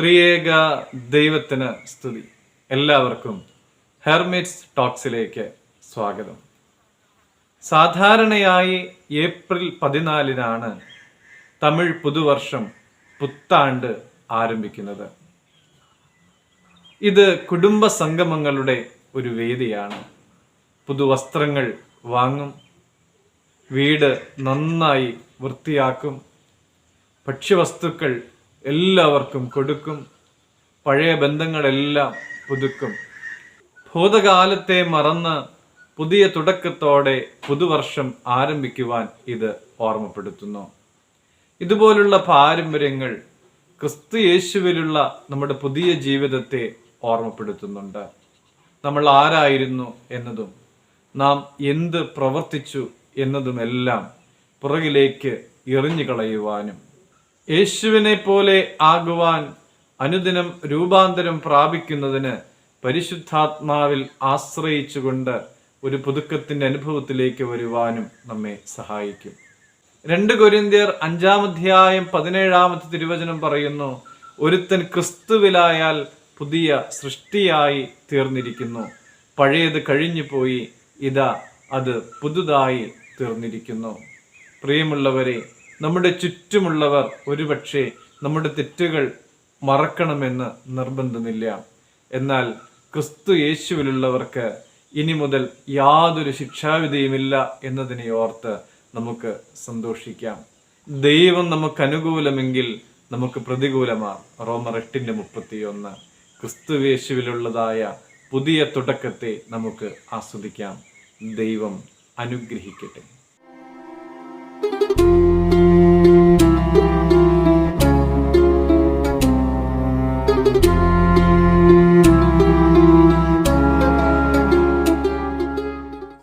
ത്രിയേക ദൈവത്തിന് സ്തുതി. എല്ലാവർക്കും ഹെർമിറ്റ്സ് ടോക്സിലേക്ക് സ്വാഗതം. സാധാരണയായി ഏപ്രിൽ പതിനാലിനാണ് തമിഴ് പുതുവർഷം പുത്താണ്ട് ആരംഭിക്കുന്നത്. ഇത് കുടുംബ സംഗമങ്ങളുടെ ഒരു വേദിയാണ്. പുതുവസ്ത്രങ്ങൾ വാങ്ങും വീട് നന്നായി വൃത്തിയാക്കും ഭക്ഷ്യവസ്തുക്കൾ എല്ലാവർക്കും കൊടുക്കും. പഴയ ബന്ധങ്ങളെല്ലാം പുതുക്കും. ഭൂതകാലത്തെ മറന്ന് പുതിയ തുടക്കത്തോടെ പുതുവർഷം ആരംഭിക്കുവാൻ ഇത് ഓർമ്മപ്പെടുത്തുന്നു. ഇതുപോലുള്ള പാരമ്പര്യങ്ങൾ ക്രിസ്തു യേശുവിലുള്ള നമ്മുടെ പുതിയ ജീവിതത്തെ ഓർമ്മപ്പെടുത്തുന്നുണ്ട്. നമ്മൾ ആരായിരുന്നു എന്നതും നാം എന്ത് പ്രവർത്തിച്ചു എന്നതുമെല്ലാം പുറകിലേക്ക് എറിഞ്ഞു കളയുവാനും യേശുവിനെ പോലെ ആകുവാൻ അനുദിനം രൂപാന്തരം പ്രാപിക്കുന്നതിന് പരിശുദ്ധാത്മാവിൽ ആശ്രയിച്ചുകൊണ്ട് ഒരു പുതുക്കത്തിന്റെ അനുഭവത്തിലേക്ക് വരുവാനും നമ്മെ സഹായിക്കും. രണ്ട് കൊരിന്ത്യർ അഞ്ചാം അധ്യായം പതിനേഴാമത്തെ തിരുവചനം പറയുന്നു ഒരുത്തൻ ക്രിസ്തുവിലായാൽ പുതിയ സൃഷ്ടിയായി തീർന്നിരിക്കുന്നു. പഴയത് കഴിഞ്ഞു പോയി ഇതാ അത് പുതുതായി തീർന്നിരിക്കുന്നു. പ്രിയമുള്ളവരെ നമ്മുടെ ചുറ്റുമുള്ളവർ ഒരുപക്ഷെ നമ്മുടെ തെറ്റുകൾ മറക്കണമെന്ന് നിർബന്ധമില്ല. എന്നാൽ ക്രിസ്തു യേശുവിലുള്ളവർക്ക് ഇനി മുതൽ യാതൊരു ശിക്ഷാവിധിയുമില്ല എന്നതിനെ ഓർത്ത് നമുക്ക് സന്തോഷിക്കാം. ദൈവം നമുക്ക് അനുകൂലമെങ്കിൽ നമുക്ക് പ്രതികൂലമാണ് റോമർ എട്ടിന്റെ മുപ്പത്തിയൊന്ന്. ക്രിസ്തു യേശുവിലുള്ളതായ പുതിയ തുടക്കത്തെ നമുക്ക് ആസ്വദിക്കാം. ദൈവം അനുഗ്രഹിക്കട്ടെ.